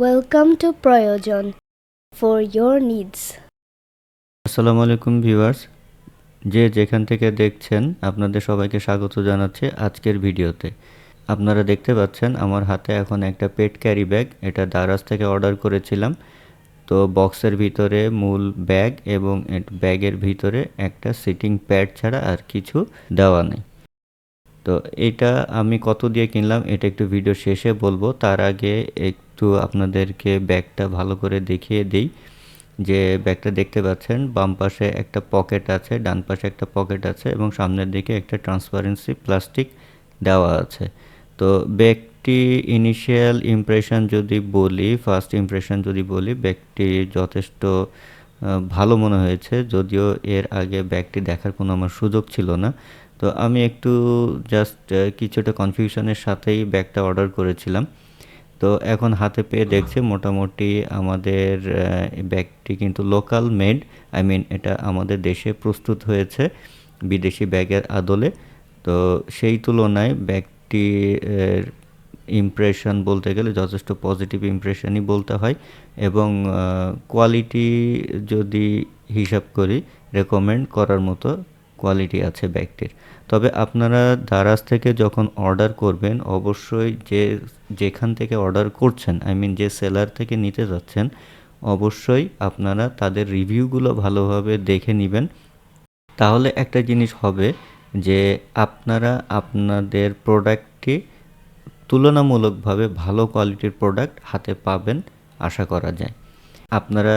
Welcome to Prayojan for your needs. আসসালামু আলাইকুম viewers. যে যেখান থেকে দেখছেন, আপনাদের সবাইকে স্বাগত জানাচ্ছি আজকের ভিডিওতে। আপনারা দেখতে পাচ্ছেন, আমার হাতে এখন একটা পেট ক্যারি ব্যাগ। এটা দারাজ থেকে অর্ডার করেছিলাম। তো বক্সের ভিতরে মূল ব্যাগ এবং ব্যাগের ভিতরে একটা সিটিং প্যাড ছাড়া আর কিছু দেওয়া নেই। তো এটা আমি কত দিয়ে কিনলাম, এটা একটু ভিডিও শেষে বলব। তার আগে একটু আপনাদেরকে ব্যাগটা ভালো করে দেখিয়ে দিই। যে ব্যাগটা দেখতে পাচ্ছেন, বাম পাশে একটা পকেট আছে, ডান পাশে একটা পকেট আছে এবং সামনের দিকে একটা ট্রান্সপারেন্সি প্লাস্টিক দেওয়া আছে। তো ব্যাগটি ইনিশিয়াল ইমপ্রেশন যদি বলি ফার্স্ট ইমপ্রেশন যদি বলি, ব্যাগটি যথেষ্ট ভালো মনে হয়েছে। যদিও এর আগে ব্যাগটি দেখার কোনো আমার সুযোগ ছিল না। তো আমি একটু জাস্ট কিছুটা কনফিউশনের সাথেই ব্যাগটা অর্ডার করেছিলাম। তো এখন হাতে পেয়ে দেখছি মোটামুটি আমাদের ব্যাগটি কিন্তু লোকাল মেড আই মিন এটা আমাদের দেশে প্রস্তুত হয়েছে বিদেশি ব্যাগের আদলে। তো সেই তুলনায় ব্যাগটি ইমপ্রেশন বলতে গেলে যথেষ্ট পজিটিভ ইমপ্রেশনই বলতে হয় এবং কোয়ালিটি যদি হিসাব করি রেকমেন্ড করার মতো কোয়ালিটি আছে ব্যাগটির। তবে আপনারা দারাজ থেকে যখন অর্ডার করবেন, অবশ্যই যে, যেখান থেকে অর্ডার করছেন আই মিন যে সেলার থেকে নিতে যাচ্ছেন, অবশ্যই আপনারা তাদের রিভিউগুলো ভালোভাবে দেখে নেবেন। তাহলে একটা জিনিস হবে যে, আপনারা আপনাদের প্রোডাক্টটি তুলনামূলকভাবে ভালো কোয়ালিটির প্রোডাক্ট হাতে পাবেন, আশা করা যায়। আপনারা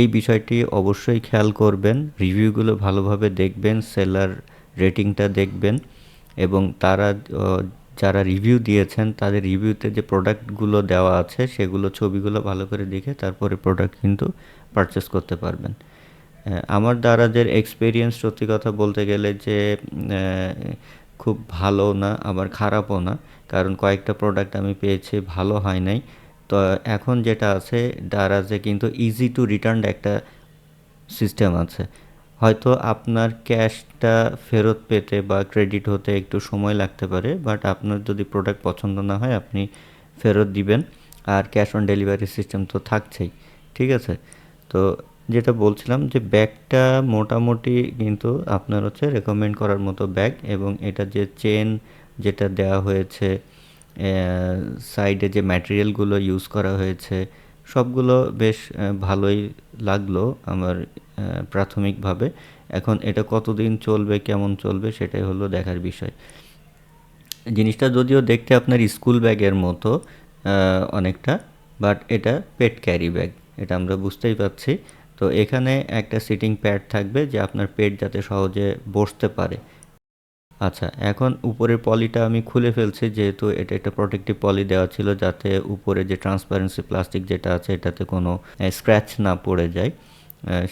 এই বিষয়টি অবশ্যই খেয়াল করবেন, রিভিউগুলো ভালোভাবে দেখবেন, সেলার রেটিংটা দেখবেন এবং তারা যারা রিভিউ দিয়েছেন তাদের রিভিউতে যে প্রোডাক্টগুলো দেওয়া আছে সেগুলো, ছবিগুলো ভালো করে দেখে তারপরে প্রোডাক্ট কিন্তু পারচেস করতে পারবেন। আমার দারাজের এক্সপিরিয়েন্স সত্যি কথা বলতে গেলে যে খুব ভালো না, আবার খারাপও না। কারণ কয়েকটা প্রোডাক্ট আমি পেয়েছি, ভালো হয় নাই। তো এখন যেটা আছে দারাজে কিন্তু ইজি টু রিটার্ন একটা সিস্টেম আছে। হয়তো আপনার ক্যাশটা ফেরত পেতে বা ক্রেডিট হতে একটু সময় লাগতে পারে বাট আপনার যদি প্রোডাক্ট পছন্দ না হয়, আপনি ফেরত দিবেন। আর ক্যাশ অন ডেলিভারি সিস্টেম তো থাকছেই, ঠিক আছে? তো যেটা বলছিলাম যে ব্যাগটা মোটামুটি কিন্তু আপনার হচ্ছে রেকমেন্ড করার মতো ব্যাগ এবং এটা যে চেন যেটা দেওয়া হয়েছে সাইডে যে ম্যাটেরিয়ালগুলো ইউজ করা হয়েছে, সবগুলো বেশ ভালোই লাগল আমার প্রাথমিকভাবে। এখন এটা কতদিন চলবে, কেমন চলবে সেটাই হলো দেখার বিষয়। জিনিসটা যদিও দেখতে আপনার স্কুল ব্যাগের মতো অনেকটা বাট এটা পেট ক্যারি ব্যাগ এটা আমরা বুঝতেই পারছি। তো এখানে একটা সিটিং প্যাড থাকবে যে আপনার পেট যাতে সহজে বসতে পারে। আচ্ছা এখন উপরের পলিটা আমি খুলে ফেলছি, যেহেতু এটা একটা প্রোটেক্টিভ পলি দেওয়া ছিল, যাতে উপরে যে ট্রান্সপারেন্সি প্লাস্টিক যেটা আছে, এটাতে কোনো স্ক্র্যাচ না পড়ে যায়।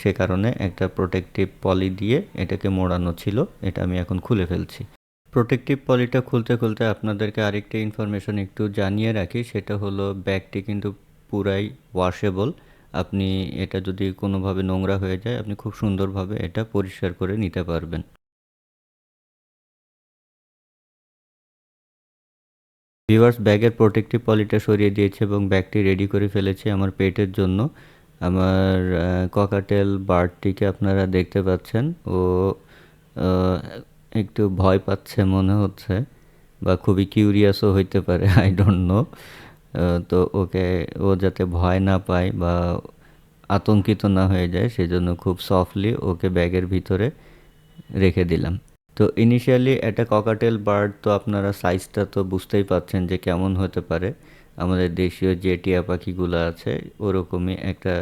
সে কারণে একটা প্রোটেক্টিভ পলি দিয়ে এটাকে মোড়ানো ছিল, এটা আমি এখন খুলে ফেলছি। প্রোটেক্টিভ পলিটা খুলতে খুলতে আপনাদেরকে আরেকটা ইনফরমেশন একটু জানিয়ে রাখি, সেটা হলো ব্যাগটি কিন্তু পুরাই ওয়াশেবল আপনি এটা যদি কোনোভাবে নোংরা হয়ে যায়, আপনি খুব সুন্দরভাবে এটা পরিষ্কার করে নিতে পারবেন। ভিউয়ার্স, ব্যাগের প্রোটেক্টিভ পলিটা সরিয়ে দিয়েছে এবং ব্যাগটি রেডি করে ফেলেছে আমার পেটের জন্য। আমার ককাটেল বার্ডটিকে আপনারা দেখতে পাচ্ছেন। ও একটু ভয় পাচ্ছে মনে হচ্ছে বা খুবই কিউরিয়াসও হইতে পারে আই ডোন্ট নো তো ওকে, ও যাতে ভয় না পায় বা আতঙ্কিত না হয়ে যায়, সেজন্য খুব সফটলি ওকে ব্যাগের ভিতরে রেখে দিলাম। তো ইনিশিয়ালি একটা ককাটেল বার্ড তো আপনারা সাইজটা তো বুঝতেই পাচ্ছেন যে কেমন হতে পারে। আমাদের দেশীয় যে টিয়া পাখিগুলো আছে, ওরকমই একটা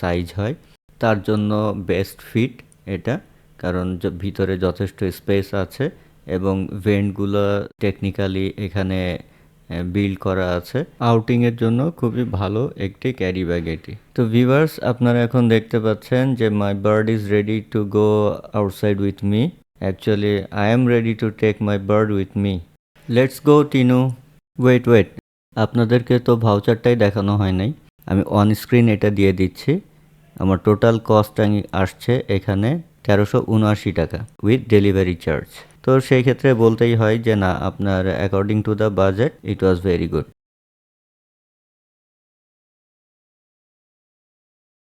সাইজ হয়। তার জন্য বেস্ট ফিট এটা, কারণ ভিতরে যথেষ্ট স্পেস আছে এবং ভেন্টগুলো টেকনিক্যালি এখানে বিল্ড করা আছে। আউটিংয়ের জন্য খুবই ভালো একটি ক্যারি ব্যাগ এটি। তো ভিভার্স আপনারা এখন দেখতে পাচ্ছেন যে my bird is ready to go outside with me actually I am ready to take my bird with me let's go Tinu wait wait আপনাদেরকে তো ভাউচারটাই দেখানো হয় নাই। আমি অন স্ক্রিন এটা দিয়ে দিচ্ছি। আমার টোটাল কস্ট আসছে এখানে তেরোশো উনআশি টাকা উইথ ডেলিভারি চার্জ তো সেই ক্ষেত্রে বলতেই হয় যে না, আপনার according to the budget it was very good